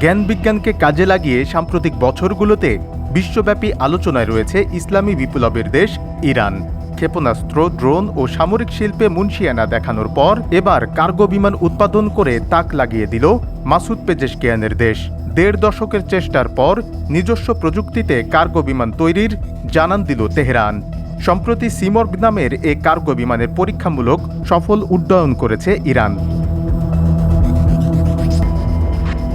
জ্ঞান বিজ্ঞানকে কাজে লাগিয়ে সাম্প্রতিক বছরগুলোতে বিশ্বব্যাপী আলোচনায় রয়েছে ইসলামী বিপ্লবের দেশ ইরান। ক্ষেপণাস্ত্র, ড্রোন ও সামরিক শিল্পে মুন্সিয়ানা দেখানোর পর এবার কার্গো বিমান উৎপাদন করে তাক লাগিয়ে দিল মাসুদ পেজেশকিয়ানের দেশ। দেড় দশকের চেষ্টার পর নিজস্ব প্রযুক্তিতে কার্গো বিমান তৈরির জানান দিল তেহরান। সম্প্রতি সিমর্গ নামের এ কার্গো বিমানের পরীক্ষামূলক সফল উড্ডয়ন করেছে ইরান।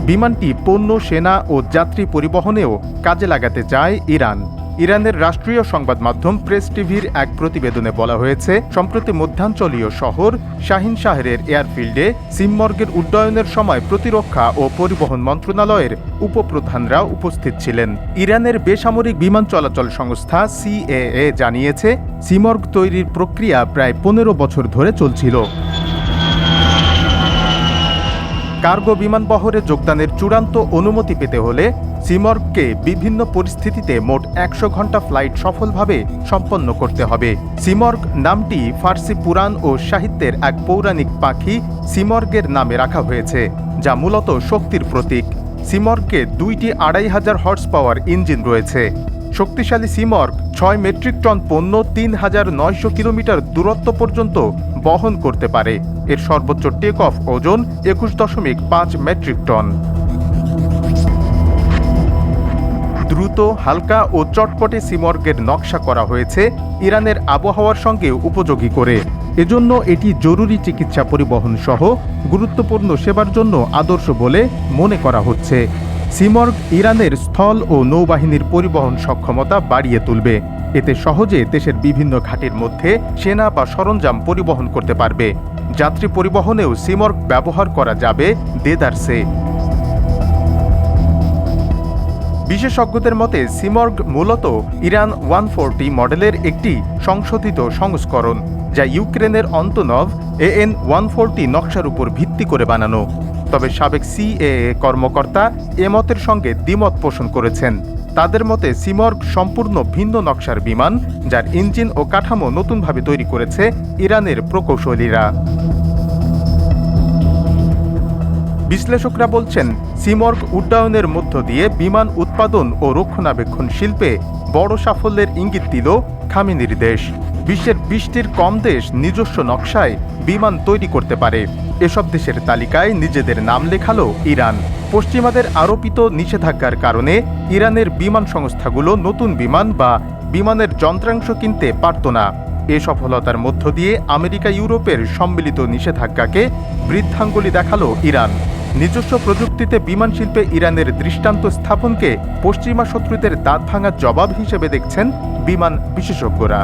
বিমানটি পণ্য, সেনা ও যাত্রী পরিবহনেও কাজে লাগাতে চায় ইরান। ইরানের রাষ্ট্রীয় সংবাদ মাধ্যম প্রেস টিভির এক প্রতিবেদনে বলা হয়েছে, সম্প্রতি মধ্যাঞ্চলীয় শহর শাহিন শাহরের এয়ারফিল্ডে সিমমর্গের উড্ডয়নের সময় প্রতিরক্ষা ও পরিবহন মন্ত্রণালয়ের উপপ্রধানরা উপস্থিত ছিলেন। ইরানের বেসামরিক বিমান চলাচল সংস্থা সিএএ জানিয়েছে, সিমর্গ তৈরির প্রক্রিয়া প্রায় পনেরো বছর ধরে চলছিল। কার্গো বিমান বহরে যোগদানের চূড়ান্ত অনুমতি পেতে হলে সিমর্গকে বিভিন্ন পরিস্থিতিতে মোট একশো ঘণ্টা ফ্লাইট সফলভাবে সম্পন্ন করতে হবে। সিমর্গ নামটি ফার্সি পুরাণ ও সাহিত্যের এক পৌরাণিক পাখি সিমর্গের নামে রাখা হয়েছে, যা মূলত শক্তির প্রতীক। সিমর্গকে দুইটি আড়াই হাজার হর্স পাওয়ার ইঞ্জিন রয়েছে। শক্তিশালী সিমর্গ ছয় মেট্রিক টন পণ্য তিন হাজার নয়শো কিলোমিটার দূরত্ব পর্যন্ত বহন করতে পারে। এর সর্বোচ্চ টেক অফ ওজন একুশ দশমিক পাঁচ মেট্রিক টন। দ্রুত, হালকা ও চটপটে সিমর্গের নকশা করা হয়েছে ইরানের আবহাওয়ার সঙ্গে উপযোগী করে। এজন্য এটি জরুরি চিকিৎসা পরিবহন সহ গুরুত্বপূর্ণ সেবার জন্য আদর্শ বলে মনে করা হচ্ছে। সিমর্গ ইরানের স্থল ও নৌবাহিনীর পরিবহন সক্ষমতা বাড়িয়ে তুলবে। এতে সহজে দেশের বিভিন্ন ঘাটের মধ্যে সেনা বা সরঞ্জাম পরিবহন করতে পারবে। যাত্রী পরিবহনেও সিমর্গ ব্যবহার করা যাবে দেদারসে। বিশেষজ্ঞদের মতে সিমর্গ মূলত ইরান ওয়ান ফোরটি মডেলের একটি সংশোধিত সংস্করণ, যা ইউক্রেনের অন্তনভ এএন ওয়ান ফোরটি নকশার উপর ভিত্তি করে বানানো। তবে সাবেক সিএএ কর্মকর্তা এ মতের সঙ্গে দ্বিমত পোষণ করেছেন। তাদের মতে সিমর্গ সম্পূর্ণ ভিন্ন নকশার বিমান, যার ইঞ্জিন ও কাঠামো নতুনভাবে তৈরি করেছে ইরানের প্রকৌশলীরা। বিশ্লেষকরা বলছেন, সিমর্গ উড্ডয়নের মধ্য দিয়ে বিমান উৎপাদন ও রক্ষণাবেক্ষণ শিল্পে বড় সাফল্যের ইঙ্গিত দিল খামিনির দেশ। বিশ্বের বিশটির কম দেশ নিজস্ব নকশায় বিমান তৈরি করতে পারে। এসব দেশের তালিকায় নিজেদের নাম লেখালো ইরান। পশ্চিমাদের আরোপিত নিষেধাজ্ঞার কারণে ইরানের বিমান সংস্থাগুলো নতুন বিমান বা বিমানের যন্ত্রাংশ কিনতে পারত না। এ সফলতার মধ্য দিয়ে আমেরিকা ইউরোপের সম্মিলিত নিষেধাজ্ঞাকে বৃদ্ধাঙ্গুলি দেখাল ইরান। নিজস্ব প্রযুক্তিতে বিমান শিল্পে ইরানের দৃষ্টান্ত স্থাপনকে পশ্চিমা শত্রুদের দাঁত ভাঙার জবাব হিসেবে দেখছেন বিমান বিশেষজ্ঞরা।